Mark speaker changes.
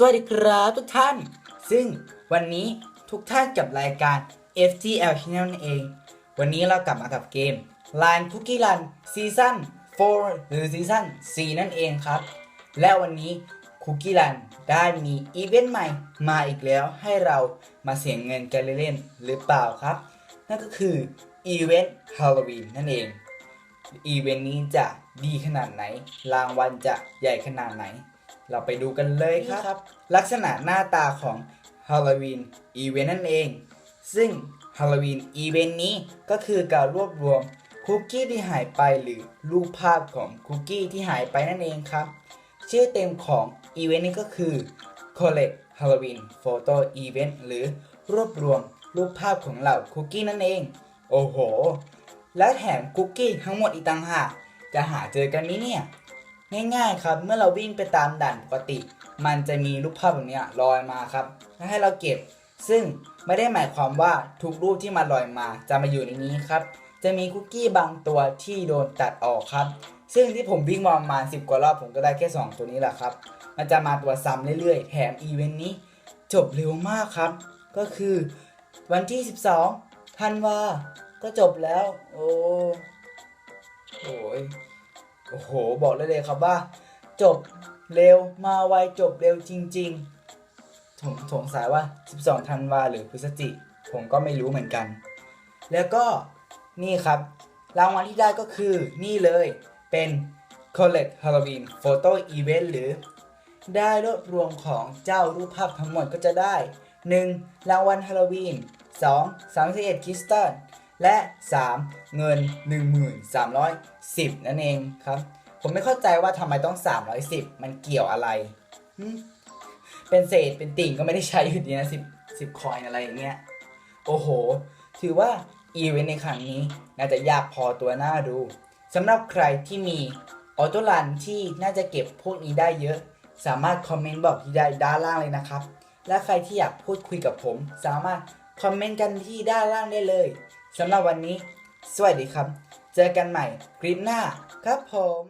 Speaker 1: สวัสดีครับทุกท่าน ซึ่งวันนี้ทุกท่านกับรายการ FTL Channel นั่นเอง วันนี้เรากลับมากับเกม Line Cookie Run Season 4 หรือ Season 4 นั่นเองครับ และวันนี้ Cookie Run ได้มีอีเวนต์ใหม่มาอีกแล้วให้เรามาเสียเงินกันเล่นๆหรือเปล่าครับ นั่นก็คืออีเวนต์ฮาโลวีนนั่นเองอีเวนต์นี้จะดีขนาดไหน รางวัลจะใหญ่ขนาดไหน เราไปดูกันเลยครับ ลักษณะหน้าตาของฮาโลวีนอีเวนต์นั่นเอง ซึ่งฮาโลวีนอีเวนต์นี้ก็คือการรวบรวมคุกกี้ที่หายไปหรือรูปภาพของคุกกี้ที่หายไปนั่นเองครับ ชื่อเต็มของอีเวนต์นี้ก็คือ Collect Halloween Photo Event หรือรวบรวมรูปภาพของเหล่าคุกกี้นั่นเอง โอ้โห และแถมคุกกี้ทั้งหมดอีกต่างหากจะหาเจอกันนี้เนี่ย ง่ายๆครับ เมื่อเราวิ่งไปตามด่านปกติ มันจะมีรูปภาพแบบนี้ลอยมาครับให้เราเก็บ ซึ่งไม่ได้หมายความว่าทุกรูปที่มาลอยมาจะมาอยู่ในนี้ครับ จะมีคุกกี้บางตัวที่โดนตัดออกครับ ซึ่งที่ผมวิ่งมาประมาณ10 กว่ารอบผมก็ได้แค่ 2 ตัวนี้แหละครับ มันจะมาตัวซ้ำเรื่อยๆ แถมอีเวนต์นี้ จบเร็วมากครับ ก็คือวันที่ 12ธันวาก็จบแล้ว โอ้โอ้ย โอ้โห บอกเลยเลยครับว่า จบเร็วมาไวจบเร็วจริงๆผมสงสัยว่า 12 ธันวาหรือพฤศจิ ผมก็ไม่รู้เหมือนกัน แล้วก็นี่ครับ รางวัลที่ได้ก็คือนี่เลยเป็น Collect Halloween Photo Event หรือ ได้รวบรวมของเจ้ารูปภาพทั้งหมดก็จะได้ 1. รางวัลฮาโลวีน 2. 31คริสตัล และ 3. เงิน 1310 นั่นเองครับ ผมไม่เข้าใจว่าทำไมต้อง 310 มันเกี่ยวอะไรเป็นเศษเป็นติ่งก็ไม่ได้ใช้อยู่ดีนะ10 10คอยอะไรอย่างเงี้ย โอ้โห ถือว่าอีเวนต์ในครั้งนี้น่าจะยากพอตัวหน้าดูสำหรับใครที่มีออโต้รันที่น่าจะเก็บพวกนี้ได้เยอะ สามารถคอมเมนต์บอกที่ได้ด้านล่างเลยนะครับ และใครที่อยากพูดคุยกับผม สามารถ คอมเมนต์กันที่ด้านล่างได้เลยสำหรับวันนี้ สวัสดีครับ เจอกันใหม่คลิปหน้าครับผม